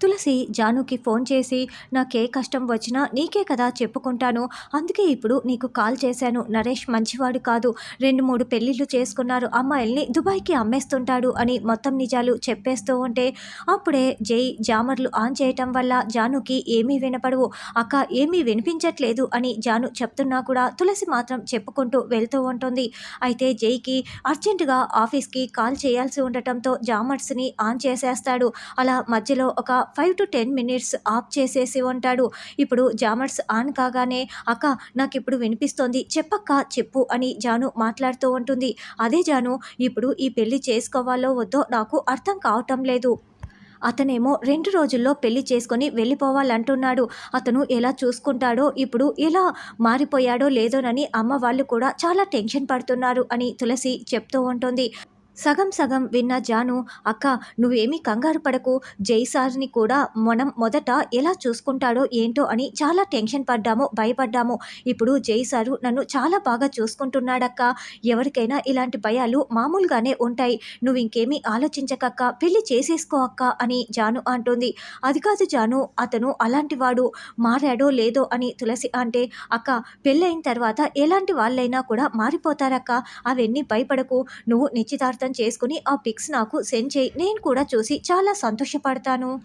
తులసి జానుకి phone చేసి నాకే కష్టం వచ్చినా నీకే కదా చెప్పుకుంటాను. అందుకే ఇప్పుడు నీకు కాల్ చేశాను. నరేష్ మంచివాడు కాదు. రెండు మూడు పెళ్ళిళ్ళు చేసుకున్నారు. అమ్మాయిల్ని దుబాయ్కి అమ్మేస్తుంటాడు అని మొత్తం నిజాలు చెప్పేస్తూ ఉంటే అప్పుడే జై జామర్లు ఆన్ చేయటం వల్ల జానుకి ఏమీ వినపడవు. అక్క ఏమీ వినిపించట్లేదు అని జాను చెప్తున్నా కూడా తులసి మాత్రం చెప్పుకుంటూ వెళ్తూ ఉంటుంది. అయితే జైకి అర్జెంటుగా ఆఫీస్కి కాల్ చేయాల్సి ఉండటంతో జామర్స్ని ఆన్ చేసేస్తాడు. అలా మధ్యలో ఒక five to ten minutes off చేసేసి ఉంటాడు. ఇప్పుడు జామర్స్ ఆన్ కాగానే అక్క నాకు ఇప్పుడు వినిపిస్తోంది. చెప్పక్క చెప్పు అని జాను మాట్లాడుతూ ఉంటుంది. అదే జాను ఇప్పుడు ఈ పెళ్ళి చేసుకోవాలో వద్దో నాకు అర్థం కావటం లేదు. అతనేమో రెండు రోజుల్లో పెళ్ళి చేసుకొని వెళ్ళిపోవాలంటున్నాడు. అతను ఎలా చూసుకుంటాడో ఇప్పుడు ఎలా మారిపోయాడో లేదోనని అమ్మ వాళ్ళు కూడా చాలా టెన్షన్ పడుతున్నారు అని తులసి చెప్తూ ఉంటుంది. సగం సగం విన్న జాను అక్క నువ్వేమీ కంగారు పడకు. జై సార్ని కూడా మనం మొదట ఎలా చూసుకుంటాడో ఏంటో అని చాలా టెన్షన్ పడ్డాము భయపడ్డాము. ఇప్పుడు జై సారు నన్ను చాలా బాగా చూసుకుంటున్నాడక్క. ఎవరికైనా ఇలాంటి భయాలు మామూలుగానే ఉంటాయి. నువ్వు ఇంకేమీ ఆలోచించకక్క. పెళ్ళి చేసేసుకో అక్క అని జాను అంటుంది. అది కాదు జాను అతను అలాంటి వాడు. మారాడో లేదో అని తులసి అంటే అక్క పెళ్ళైన తర్వాత ఎలాంటి వాళ్ళైనా కూడా మారిపోతారక్క. అవన్నీ భయపడకు. నువ్వు నిశ్చితార్థం చేసుకుని ఆ పిక్స్ నాకు సెండ్ చేయి. నేను కూడా చూసి చాలా సంతోషపడతాను.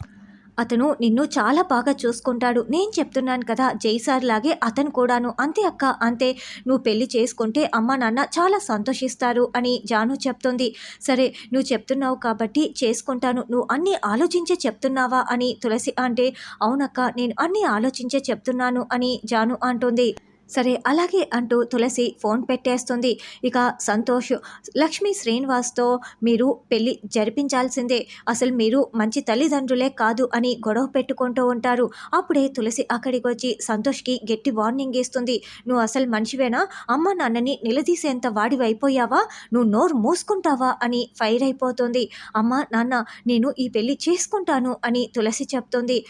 అతను నిన్ను చాలా బాగా చూసుకుంటాడు. నేను చెప్తున్నాను కదా జైసార్ లాగే అతను కూడాను. అంతే అక్క అంతే. నువ్వు పెళ్ళి చేసుకుంటే అమ్మ నాన్న చాలా సంతోషిస్తారు అని జాను చెప్తుంది. సరే నువ్వు చెప్తున్నావు కాబట్టి చేసుకుంటాను. నువ్వు అన్నీ ఆలోచించే చెప్తున్నావా అని తులసి అంటే అవునక్క నేను అన్నీ ఆలోచించే చెప్తున్నాను అని జాను అంటుంది. సరే అలాగే అంటూ తులసి ఫోన్ పెట్టేస్తుంది. ఇక సంతోష్ లక్ష్మీ శ్రీనివాస్తో మీరు పెళ్ళి జరిపించాల్సిందే. అసలు మీరు మంచి తల్లిదండ్రులే కాదు అని గొడవ పెట్టుకుంటూ ఉంటారు. అప్పుడే తులసి అక్కడికి వచ్చి సంతోష్కి గట్టి వార్నింగ్ ఇస్తుంది. నువ్వు అసలు మనిషివేనా? అమ్మ నాన్నని నిలదీసేంత వాడివైపోయావా? నువ్వు నోరు మూసుకుంటావా? అని ఫైర్ అయిపోతుంది. అమ్మ నాన్న నేను ఈ పెళ్ళి చేసుకుంటాను అని తులసి చెప్తుంది.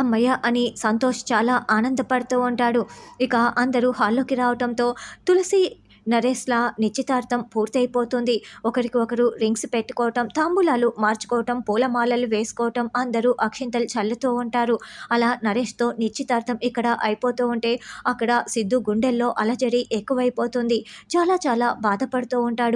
అమ్మయ్య అని సంతోష్ చాలా ఆనందపడుతూ ఉంటాడు. ఇక అందరూ హాల్లోకి రావటంతో తులసి నరేష్లా నిశ్చితార్థం పూర్తయిపోతుంది. ఒకరికి ఒకరు రింగ్స్ పెట్టుకోవటం తాంబూలాలు మార్చుకోవటం పూలమాలలు వేసుకోవటం అందరూ అక్షింతలు చల్లుతూ ఉంటారు. అలా నరేష్తో నిశ్చితార్థం ఇక్కడ అయిపోతూ ఉంటే అక్కడ సిద్ధు గుండెల్లో అలజడి ఎక్కువైపోతుంది. చాలా చాలా బాధపడుతూ ఉంటాడు.